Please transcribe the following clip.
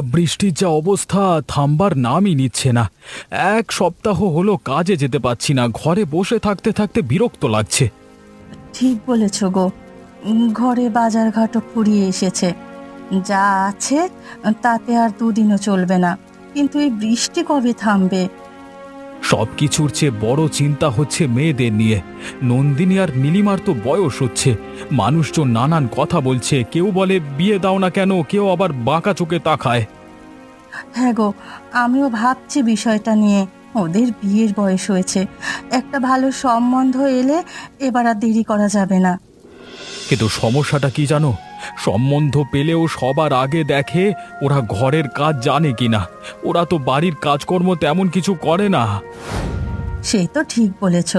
বৃষ্টির যা অবস্থা, থামবার নামই নিচ্ছে না। এক সপ্তাহ হলো কাজে যেতে পাচ্ছি না, ঘরে বসে থাকতে থাকতে বিরক্ত লাগছে। ঠিক বলেছ গো। ঘরে বাজার ঘাটও ফুরিয়ে এসেছে। যা আছে, তাতে আর দুদিনও চলবে না। কিন্তু এই বৃষ্টি কবে থামবে? সব কিছুর চেয়ে বড় চিন্তা হচ্ছে মেয়েদের নিয়ে। নন্দিনী আর নীলিমার তো বয়স হচ্ছে। মানুষজন নানান কথা বলছে। কেউ বলে, বিয়ে দাও না কেন? কেউ আবার বাঁকা চোখে তাকায়। হ্যাঁ গো, আমিও ভাবছি বিষয়টা নিয়ে। ওদের বিয়ের বয়স হয়েছে। একটা ভালো সম্বন্ধ এলে এবার আর দেরি করা যাবে না। কিন্তু সমস্যাটা কি জানো? সম্বন্ধ পেলেও সবার আগে দেখে ওরা ঘরের কাজ জানে কি না ওরা তো বাড়ির কাজকর্ম তেমন কিছু করে না। সে তো ঠিক বলেছ।